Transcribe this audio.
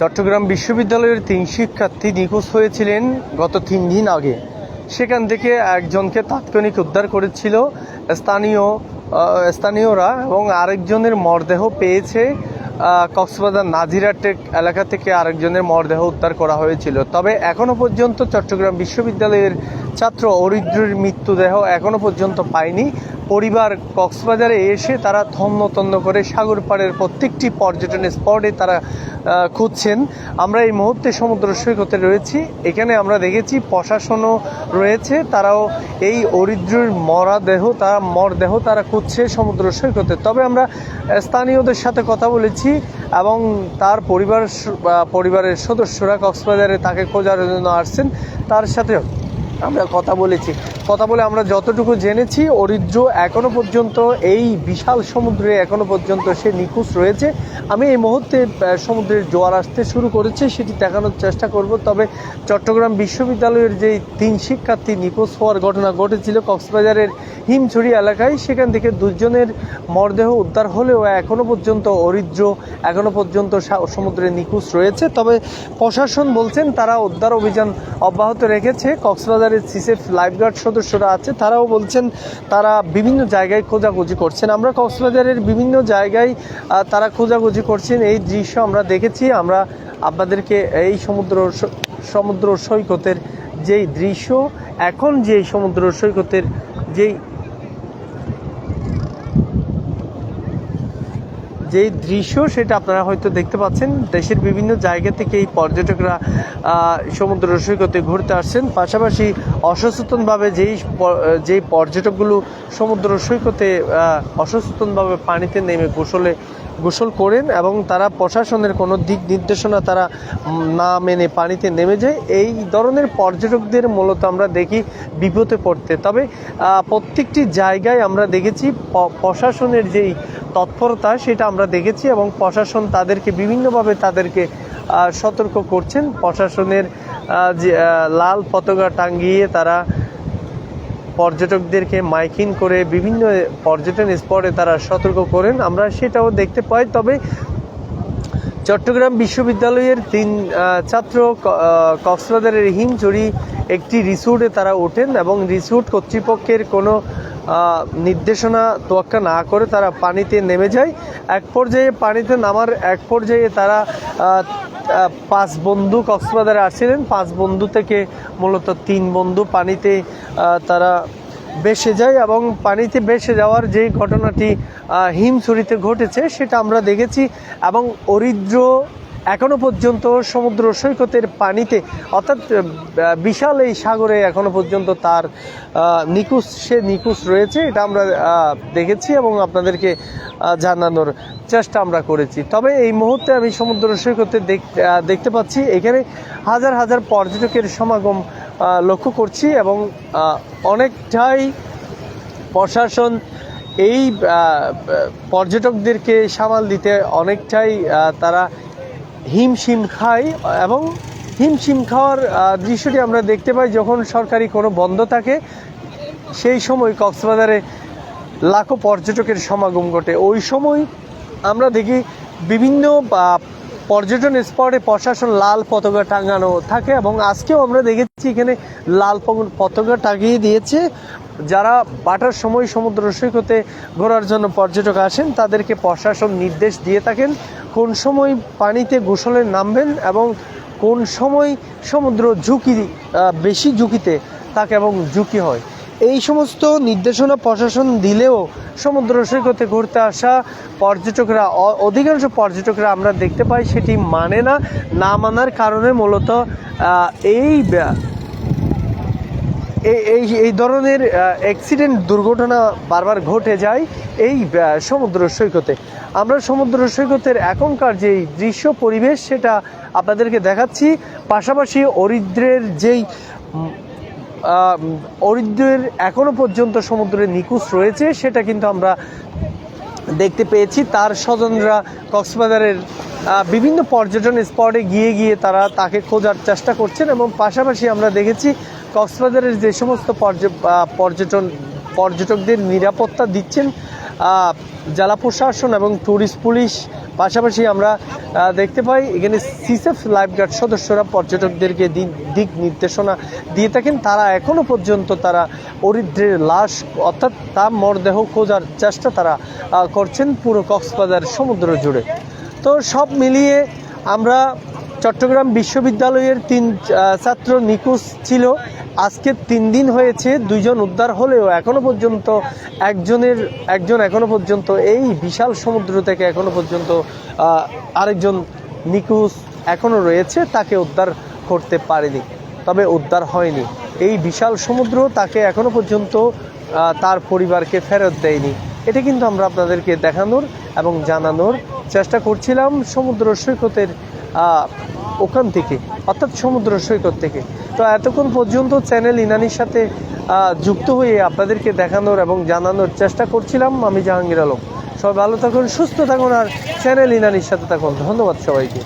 চট্টগ্রাম বিশ্ববিদ্যালয়ের তিন শিক্ষার্থী নিখোঁজ হয়েছিলেন গত তিন দিন আগে। সেখান থেকে একজনকে তাৎক্ষণিক উদ্ধার করেছিল। স্থানীয় স্থানীয়রা এবং আরেকজনের মরদেহ পেয়েছে। কক্সবাজার নাজিরাটেক এলাকা থেকে আরেকজনের মরদেহ উদ্ধার করা হয়েছিল। তবে এখনও পর্যন্ত চট্টগ্রাম বিশ্ববিদ্যালয়ের ছাত্র অরিদ্রের মৃত্যুদেহ এখনও পর্যন্ত পায়নি। পরিবার কক্সবাজারে এসে তারা থন্য তন্ন করে সাগর পাড়ের প্রত্যেকটি পর্যটন স্পটে তারা খুঁজছেন। আমরা এই মুহূর্তে সমুদ্র সৈকতে রয়েছি। এখানে আমরা দেখেছি প্রশাসনও রয়েছে। তারাও এই অরিদ্রের মরা দেহ তারা মরদেহ তারা খুঁজছে সমুদ্র সৈকতে। তবে আমরা স্থানীয়দের সাথে কথা বলেছি এবং তার পরিবার পরিবারের সদস্যরা কক্সবাজারে তাকে খোঁজার জন্য আসছেন। তার সাথে আমরা কথা বলেছি। কথা বলে আমরা যতটুকু জেনেছি, অরিদ্র এখনও পর্যন্ত, এই বিশাল সমুদ্রে এখনও পর্যন্ত সে নিখোঁজ রয়েছে। আমি এই মুহূর্তে সমুদ্রের জোয়ার আসতে শুরু করেছে, সেটি দেখানোর চেষ্টা করব। তবে চট্টগ্রাম বিশ্ববিদ্যালয়ের যেই তিন শিক্ষার্থী নিখোঁজ হওয়ার ঘটনা ঘটেছিল কক্সবাজারের হিমছড়ি এলাকায়, সেখান থেকে দুজনের মরদেহ উদ্ধার হলেও এখনও পর্যন্ত অরিদ্র, এখনও পর্যন্ত সমুদ্রে নিখোঁজ রয়েছে। তবে প্রশাসন বলছেন, তারা উদ্ধার অভিযান অব্যাহত রেখেছে। কক্সবাজারের সিসেফ লাইফগার্ড সদস্যরা আছে, তারাও বলছেন তারা বিভিন্ন জায়গায় খোঁজাখুঁজি করছেন। আমরা কক্সবাজারের বিভিন্ন জায়গায় তারা খোঁজাখুঁজি করছেন। এই দৃশ্য আমরা দেখেছি। আমরা আপনাদেরকে এই সমুদ্র সমুদ্র সৈকতের যেই দৃশ্য, এখন যে সমুদ্র সৈকতের যেই যে দৃশ্য সেটা আপনারা হয়তো দেখতে পাচ্ছেন, দেশের বিভিন্ন জায়গা থেকে এই পর্যটকরা সমুদ্র সৈকতে ঘুরতে আসছেন। পাশাপাশি অসচেতনভাবে যেই যেই পর্যটকগুলো সমুদ্র সৈকতে অসচেতনভাবে পানিতে নেমে গোসলে গোসল করেন এবং তারা প্রশাসনের কোনো দিক নির্দেশনা তারা না মেনে পানিতে নেমে যায়। এই ধরনের পর্যটকদের মূলত আমরা দেখি বিপদে পড়তে। তবে প্রত্যেকটি জায়গায় আমরা দেখেছি প্রশাসনের যেই তৎপরতা সেটা আমরা দেখেছি এবং প্রশাসন তাদেরকে বিভিন্নভাবে তাদেরকে সতর্ক করছেন। প্রশাসনের যে লাল পতাকা টাঙ্গিয়ে তারা পর্যটকদেরকে মাইকিং করে বিভিন্ন পর্যটন স্পটে তারা সতর্ক করেন। আমরা সেটাও দেখতে পাই। তবে চট্টগ্রাম বিশ্ববিদ্যালয়ের তিন ছাত্র কক্সবাজারের হিমচুরি একটি রিসোর্টে তারা ওঠেন এবং রিসোর্ট কর্তৃপক্ষের কোনো নির্দেশনা তোয়াক্কা না করে তারা পানিতে নেমে যায়। এক পর্যায়ে পানিতে নামার এক পর্যায়ে তারা পাঁচ বন্ধু কক্সবাজারে আসছিলেন। পাঁচ বন্ধু থেকে মূলত তিন বন্ধু পানিতে তারা ভেসে যায় এবং পানিতে ভেসে যাওয়ার যে ঘটনাটি হিমছড়িতে ঘটেছে সেটা আমরা দেখেছি এবং অরিদ্র এখনও পর্যন্ত সমুদ্র সৈকতের পানিতে, অর্থাৎ বিশাল এই সাগরে এখনও পর্যন্ত তার নিকুশ সে নিকুশ রয়েছে, এটা আমরা দেখেছি এবং আপনাদেরকে জানানোর চেষ্টা আমরা করেছি। তবে এই মুহূর্তে আমি সমুদ্র সৈকতে দেখতে পাচ্ছি, এখানে হাজার হাজার পর্যটকের সমাগম লক্ষ্য করছি এবং অনেকটাই প্রশাসন এই পর্যটকদেরকে সামাল দিতে অনেকটাই তারা হিমশিম খাই এবং হিমশিম খাওয়ার দৃশ্যটি আমরা দেখতে পাই যখন সরকারি কোনো বন্ধ থাকে, সেই সময় কক্সবাজারে লাখো পর্যটকের সমাগম ঘটে। ওই সময় আমরা দেখি বিভিন্ন পর্যটন স্পটে প্রশাসন লাল পতাকা টাঙানো থাকে এবং আজকেও আমরা দেখেছি এখানে লাল পতাকা টাঙিয়ে দিয়েছে। যারা বাটার সময় সমুদ্র সৈকতে ঘোরার জন্য পর্যটক আসেন, তাদেরকে প্রশাসন নির্দেশ দিয়ে থাকেন কোন সময় পানিতে গোসলে নামবেন এবং কোন সময় সমুদ্র ঝুঁকি বেশি ঝুঁকিতে তাকে এবং ঝুঁকি হয়। এই সমস্ত নির্দেশনা প্রশাসন দিলেও সমুদ্র সৈকতে ঘুরতে আসা পর্যটকরা অধিকাংশ পর্যটকরা আমরা দেখতে পাই সেটি মানে না না মানার কারণে মূলত এই এই- এই ধরনের অ্যাক্সিডেন্ট দুর্ঘটনা বারবার ঘটে যায় এই সমুদ্র সৈকতে। আমরা সমুদ্র সৈকতের এখনকার যেই দৃশ্য পরিবেশ সেটা আপনাদেরকে দেখাচ্ছি। পাশাপাশি অরিদ্রের যেই অরিদ্রের এখনও পর্যন্ত সমুদ্রে নিকুশ রয়েছে, সেটা কিন্তু আমরা দেখতে পেয়েছি। তার স্বজনরা কক্সবাজারের বিভিন্ন পর্যটন স্পটে গিয়ে গিয়ে তারা তাকে খোঁজার চেষ্টা করছেন এবং পাশাপাশি আমরা দেখেছি কক্সবাজারের যে সমস্ত পর্য- পর্যটন, পর্যটকদের নিরাপত্তা দিচ্ছেন জেলা প্রশাসন এবং ট্যুরিস্ট পুলিশ, পাশাপাশি আমরা দেখতে পাই এখানে সিসেফ লাইফগার্ড সদস্যরা পর্যটকদেরকে দিক নির্দেশনা দিয়ে থাকেন। তারা এখনও পর্যন্ত তারা অরিদ্রের লাশ, অর্থাৎ তার মরদেহ খোঁজার চেষ্টা তারা করছেন পুরো কক্সবাজার সমুদ্র জুড়ে। তো সব মিলিয়ে আমরা চট্টগ্রাম বিশ্ববিদ্যালয়ের তিন ছাত্র নিখোঁজ ছিল। আজকে তিন দিন হয়েছে, দুইজন উদ্ধার হলেও এখনও পর্যন্ত একজনের, একজন এখনও পর্যন্ত এই বিশাল সমুদ্র থেকে এখনও পর্যন্ত আরেকজন নিখোঁজ এখনও রয়েছে, তাকে উদ্ধার করতে পারেনি। তবে উদ্ধার হয়নি। এই বিশাল সমুদ্র তাকে এখনও পর্যন্ত তার পরিবারকে ফেরত দেয়নি। এটা কিন্তু আমরা আপনাদেরকে দেখানোর এবং জানানোর চেষ্টা করছিলাম সমুদ্র সৈকতের ওখান থেকে, অর্থাৎ সমুদ্র সৈকত থেকে। তো এতক্ষণ পর্যন্ত চ্যানেল ইনানির সাথে যুক্ত হয়ে আপনাদেরকে দেখানোর এবং জানানোর চেষ্টা করছিলাম আমি জাহাঙ্গীর আলম। সবাই ভালো থাকুন, সুস্থ থাকুন, আর চ্যানেল ইনানির সাথে থাকুন। ধন্যবাদ সবাইকে।